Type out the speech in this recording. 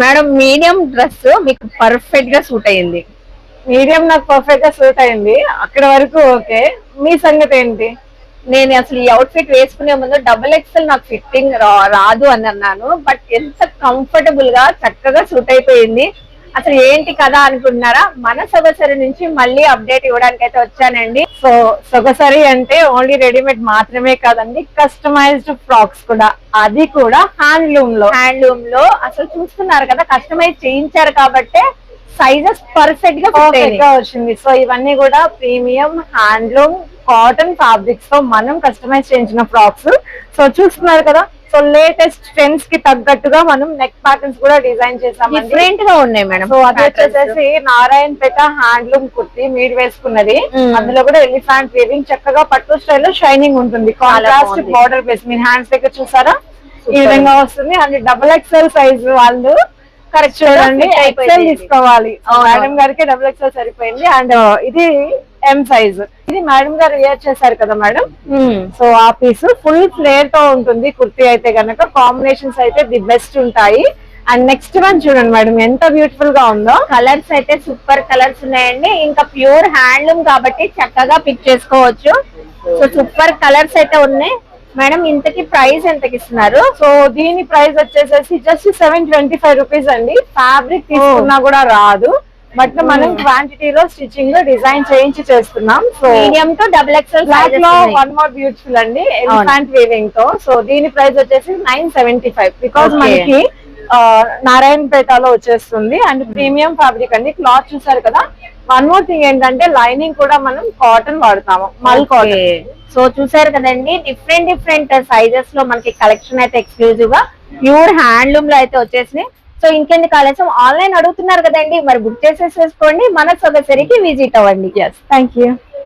Madam medium dress మీకు పర్ఫెక్ట్గా suit అయ్యింది. మీడియం నాకు పర్ఫెక్ట్గా సూట్ అయింది అక్కడ వరకు ఓకే. మీ సంగతి ఏంటి? నేను అసలు ఈ అవుట్ ఫిట్ వేసుకునే ముందు డబుల్ ఎక్స్ఎల్ నాకు ఫిట్టింగ్ రాదు అని అన్నాను. బట్ ఎంత కంఫర్టబుల్గా చక్కగా సూట్ అయిపోయింది. అసలు ఏంటి కదా అనుకుంటున్నారా? మన సొగసరి నుంచి మళ్ళీ అప్డేట్ ఇవ్వడానికి అయితే వచ్చానండి. సో సొగసరి అంటే ఓన్లీ రెడీమేడ్ మాత్రమే కాదండి కస్టమైజ్డ్ ఫ్రాక్స్ కూడా. అది కూడా హ్యాండ్లూమ్లో. హ్యాండ్లూమ్లో. అసలు చూస్తున్నారు కదా కస్టమైజ్ చేయించారు కాబట్టే సైజెస్ పర్ఫెక్ట్గా వచ్చింది. సో ఇవన్నీ కూడా ప్రీమియం హ్యాండ్లూమ్ కాటన్ ఫ్యాబ్రిక్స్తో మనం కస్టమైజ్ చేయించిన ఫ్రాక్స్ సో చూస్తున్నారు కదా సో లేటెస్ట్ ట్రెండ్స్కి తగ్గట్టుగా మనం నెక్ ప్యాటర్న్స్ కూడా డిజైన్ చేసామండి. డిఫరెంట్గా ఉన్నాయి మేడం సో అది వచ్చేసేసి నారాయణపేట హ్యాండ్లూమ్ కుర్తి మీరు వేసుకున్నది. మ్మ్. అందులో కూడా ఎలిఫాంట్ వీవింగ్ చక్కగా పట్టు స్టైల్ షైనింగ్ ఉంటుంది. కాంట్రాస్ట్. బార్డర్ బేస్ మీరు హ్యాండ్స్ దగ్గర చూసారా? ఈ. విధంగా వస్తుంది. అండ్ డబుల్ ఎక్స్ఎల్ సైజ్ వాళ్ళు. కరెక్ట్ చూడండి ఎక్స్ఎల్. తీసుకోవాలి. మేడం గారికి డబుల్ ఎక్స్ఎల్ సరిపోయింది. అండ్ ఇది ఎం సైజ్ ఇది మేడం గారు రియాక్ట్ చేశారు కదా మేడం సో ఆ పీస్ ఫుల్ ఫ్లేర్తో ఉంటుంది. కుర్తీ అయితే గనక కాంబినేషన్స్ అయితే ది బెస్ట్ ఉంటాయి. అండ్ నెక్స్ట్ వన్ చూడండి మేడం ఎంత బ్యూటిఫుల్గా ఉందో. కలర్స్ అయితే సూపర్ కలర్స్ ఉన్నాయండి. ఇంకా ప్యూర్ హ్యాండ్లూమ్ కాబట్టి చక్కగా పిక్ చేసుకోవచ్చు. సో సూపర్ కలర్స్ అయితే ఉన్నాయి. మేడం ఇంతకి ప్రైస్ ఎంతకి ఇస్తున్నారు? సో దీని ప్రైస్ వచ్చేసేసి just seven twenty five rupees అండి. ఫ్యాబ్రిక్ తీసుకున్నా కూడా రాదు. బట్ మనం క్వాంటిటీలో స్టిచ్చింగ్ డిజైన్ చేయించి చేస్తున్నాం. So medium to double XL బ్లాక్లో వన్ మోర్ బ్యూటిఫుల్ అండి ఎలిఫాంట్ వీవింగ్తో. సో దీని ప్రైస్ వచ్చేసి నైన్ సెవెంటీ ఫైవ్ బికాస్. మనకి నారాయణపేటలో వచ్చేస్తుంది. అండ్ ప్రీమియం ఫ్యాబ్రిక్ అండి. క్లాత్ చూసారు కదా? వన్ మోర్ థింగ్ ఏంటంటే లైనింగ్ కూడా మనం కాటన్ వాడతాము. మల్ కాటన్ సో చూసారు కదండి? డిఫరెంట్ డిఫరెంట్ సైజెస్లో మనకి కలెక్షన్ అయితే ఎక్స్క్లూజివ్గా. ప్యూర్ హ్యాండ్లూమ్లో అయితే వచ్చేసినాయి. సో ఇంకెందుకు ఆలస్యం? ఆన్లైన్ అడుగుతున్నారు కదండి మరి బుక్ చేసేసేసుకోండి మన సొగసరికి విజిట్ అవ్వండి. Thank you